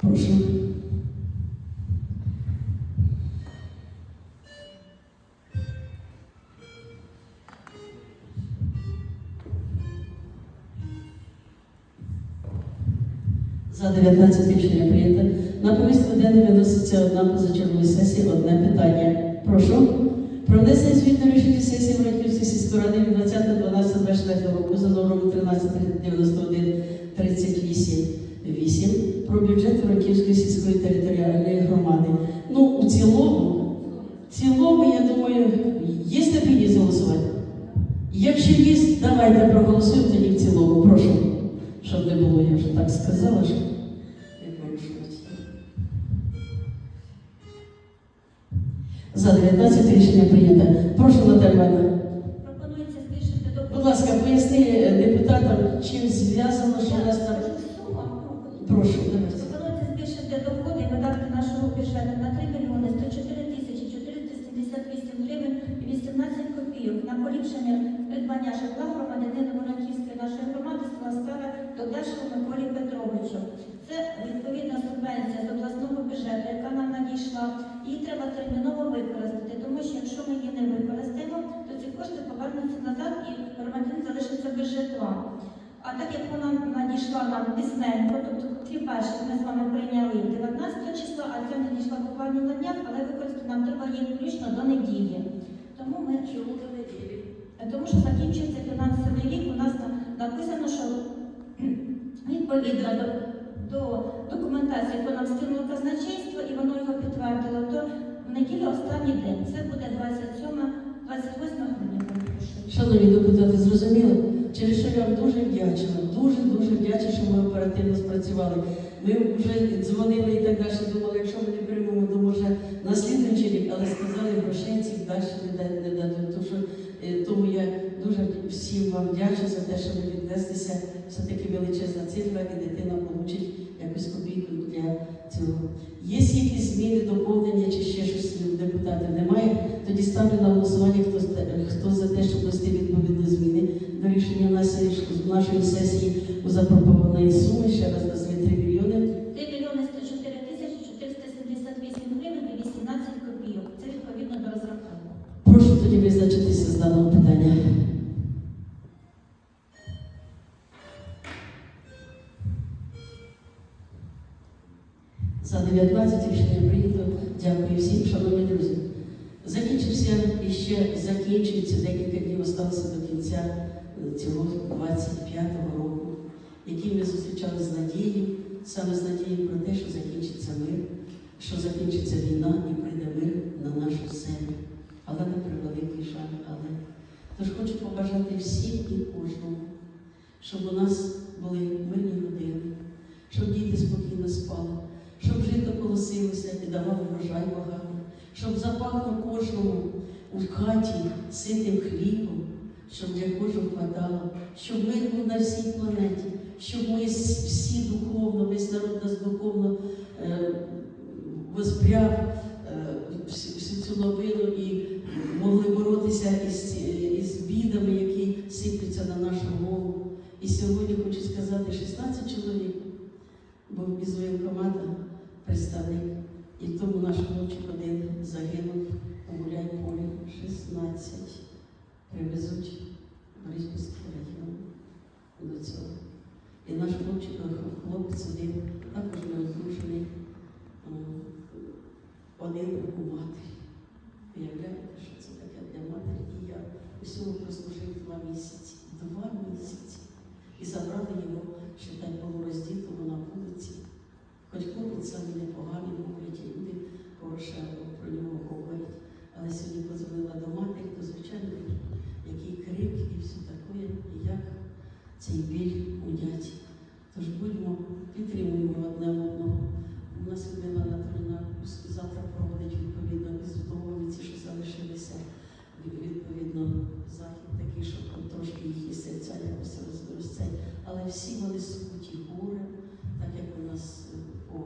Прошу. За 19 рішення прийнято. На повістку денну виноситься одна позачергова сесія, одне питання. Прошу. Про внесення змін до рішення сесії Воронківської сільської ради від 20.12.24 року за номером 1391 38 8 про бюджет Воронківської сільської територіальної громади. Ну, у цілому, в цілому, я думаю, є необхідність голосувати? Якщо є, давайте проголосуємо тоді в цілому. Прошу. Щоб не було, я вже так сказала, що. За 19 рішення прийнято. Прошу, Івановна. Пропонується збільшити до Будь ласка, поясни е, депутатам, чим зв'язано, що у нас там. Прошу. Пропонується збільшити доходи і видатки нашого бюджету на 3 мільйони 104 тисячі 478 гривень і 18 копійок на поліпшення придбання житла громадянина Воронківської нашої громади села Старе Додешева Миколі Петровичу. Це відповідна субвенція з обласного бюджету, яка нам надійшла. Її треба терміново використати, тому що якщо ми її не використаємо, то ці кошти повернуться назад і громадянин залишиться без житла. А так як вона надійшла нам пісненько, тобто ті перші ми з вами прийняли 19 числа, а ця надійшла буквально на днях, але використати нам треба її включно до неділі. Тому ми Чому до неділі? тому що закінчується фінансовий рік, у нас на- написано, що відповідно до, до документації, яку нам скинуло казначейство, і воно його підтвердило, то в неділю останній день. Це буде 27, 28 грудня. Шановні депутати, зрозуміло? Через що я вам дуже вдячна, дуже дуже вдячна, що ми оперативно спрацювали. Ми вже дзвонили і так далі, думали, якщо ми не приймемо, то може на слідуючий рік, але сказали, грошей цих далі не, да- не дадуть. Тому, що, е, тому я дуже всім вам вдячна за те, що ви віднеслися. Все-таки величезна цифра, і дитина получить якусь копійку для цього. Є якісь зміни, доповнення чи ще щось депутатів немає? Тоді ставлю на голосування, хто, хто за те, щоб внести відповідні зміни до рішення нашої, нашої сесії у запропонованої суми. Ще раз назві 3 мільйони. 3 мільйони 104 тисячі 478 гривень і 18 копійок. Це відповідно до розрахунку. Прошу тоді визначитися з даного питання. За 19 рішення прийнято. Дякую всім, шановні друзі. Закінчився і ще закінчується декілька днів осталося до кінця цього 25-го року, який ми зустрічали з надією, саме з надією про те, що закінчиться мир, що закінчиться війна і прийде мир на нашу землю. Але на превеликий жаль, але. Тож хочу побажати всім і кожному, щоб у нас були мирні години, щоб діти спокійно спали, щоб жито колосилося і давало врожай багато, щоб запахло кожному у хаті ситим хлібом, щоб для кожного хватало, щоб мир був на всій планеті, щоб ми всі духовно, весь народ нас духовно е, воспряв е, всю, цю новину і могли боротися із, із бідами, які сиплються на нашу голову. І сьогодні хочу сказати, 16 чоловік був із воєнкомата представник, і тому наш хлопчик один загинув у Гуляйполі 16. Привезуть в Бориспільський район до цього. І наш хлопчик, хлопець один, також не одружений, один у матері. Уявляєте, що це таке для матері? І я усього прослужив два місяці. Два місяці. І забрали його, що так було роздітого на вулиці. Хоч хлопець саме непоганий, говорять, люди Порошенко про нього говорять. Але сьогодні подзвонила до матері, то звичайно, який крик і все таке, і як цей біль унять. Тож будьмо, підтримуємо одне одного. У нас Людмила Анатоліна завтра проводить відповідно і вдовольниці, що залишилися відповідно захід такий, щоб трошки їхні серця якось розросте. Але всі вони суть і горе, так як у нас е, по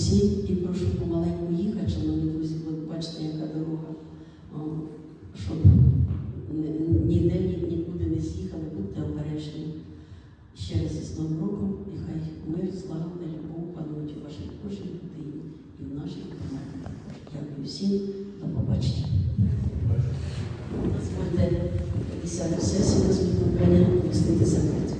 Усім і прошу помаленьку їхати, шановні друзі, ви бачите, яка дорога, щоб ніде нікуди не з'їхали, будьте обережні. Ще раз з новим роком, і хай мир, слава та любов панують у вашій кожній людині і в нашій команді. Дякую всім, до побачення. Дозвольте 50 сесію на зміну України вмістити закриті.